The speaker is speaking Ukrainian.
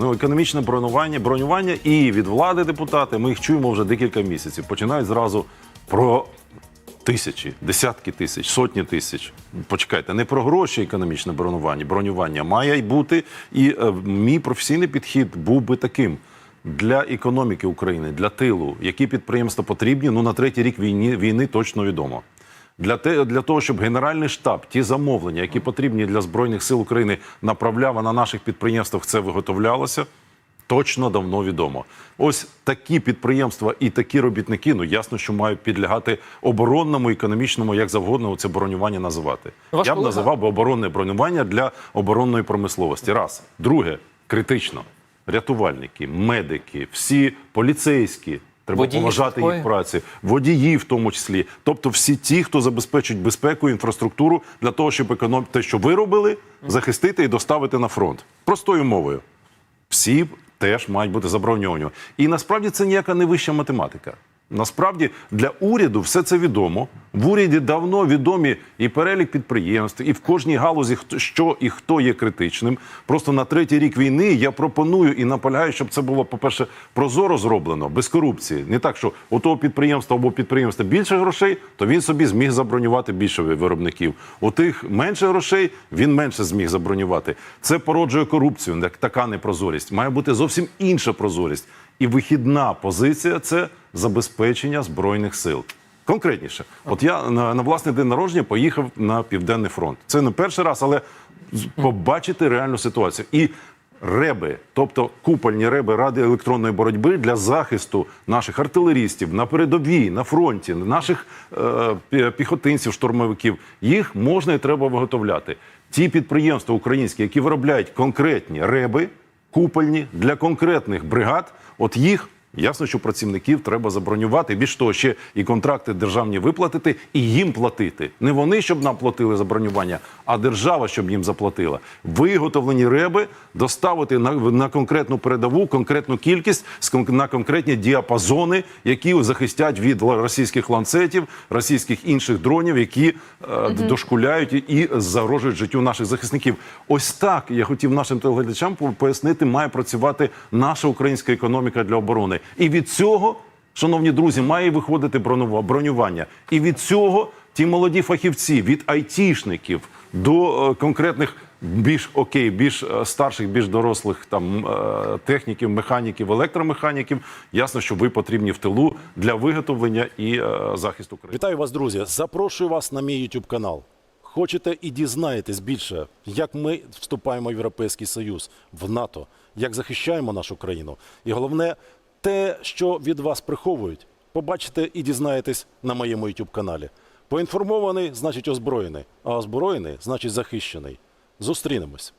Ну, економічне бронювання, бронювання і від влади депутати. Ми їх чуємо вже декілька місяців. Починають зразу про тисячі, десятки тисяч, сотні тисяч. Почекайте, не про гроші економічне бронювання. Бронювання має й бути. І е, мій професійний підхід був би таким. Для економіки України, для тилу, які підприємства потрібні, ну на третій рік війни, війни точно відомо. Для, те, для того, щоб Генеральний штаб ті замовлення, які потрібні для Збройних сил України, направляв а на наших підприємствах, це виготовлялося, точно давно відомо. Ось такі підприємства і такі робітники, ну ясно, що мають підлягати оборонному, економічному, як завгодно, це бронювання називати. Ваш Я б колега- називав би оборонне бронювання для оборонної промисловості. Раз. Друге, критично. Рятувальники, медики, всі поліцейські. Треба Водії поважати швидкої. їх праці, водії в тому числі. Тобто всі ті, хто забезпечить безпеку, інфраструктуру для того, щоб економ... те, що ви робили, захистити і доставити на фронт. Простою мовою. Всі теж мають бути заброньовані. І насправді це ніяка не вища математика. Насправді для уряду все це відомо. В уряді давно відомі і перелік підприємств, і в кожній галузі що і хто є критичним. Просто на третій рік війни я пропоную і наполягаю, щоб це було, по-перше, прозоро зроблено, без корупції. Не так, що у того підприємства або підприємства більше грошей, то він собі зміг забронювати більше виробників. У тих менше грошей він менше зміг забронювати. Це породжує корупцію, така непрозорість. Має бути зовсім інша прозорість. І вихідна позиція це забезпечення збройних сил. Конкретніше, от я на, на власний день народження поїхав на південний фронт. Це не перший раз, але побачити реальну ситуацію. І реби, тобто купольні реби ради електронної боротьби для захисту наших артилерістів на передовій, на фронті, наших е, піхотинців, штурмовиків, їх можна і треба виготовляти. Ті підприємства українські, які виробляють конкретні реби, купольні для конкретних бригад, от їх. Ясно, що працівників треба забронювати. Більш того, ще і контракти державні виплатити, і їм платити. Не вони, щоб нам платили за бронювання, а держава, щоб їм заплатила. Виготовлені реби доставити на, на конкретну передову, конкретну кількість на конкретні діапазони, які захистять від російських ланцетів, російських інших дронів, які е, дошкуляють і, і загрожують життю наших захисників. Ось так я хотів нашим телеглядачам пояснити, має працювати наша українська економіка для оборони. І від цього, шановні друзі, має виходити бронювання. І від цього ті молоді фахівці, від айтішників до е, конкретних. Більш окей, більш е, старших, більш дорослих там е, техніків, механіків, електромеханіків. Ясно, що ви потрібні в тилу для виготовлення і захисту країни. Вітаю вас, друзі. Запрошую вас на мій YouTube канал. Хочете і дізнаєтесь більше, як ми вступаємо в Європейський Союз, в НАТО, як захищаємо нашу країну. І головне, те, що від вас приховують, побачите і дізнаєтесь на моєму YouTube каналі. Поінформований значить озброєний, а озброєний значить захищений. Зустрінемось.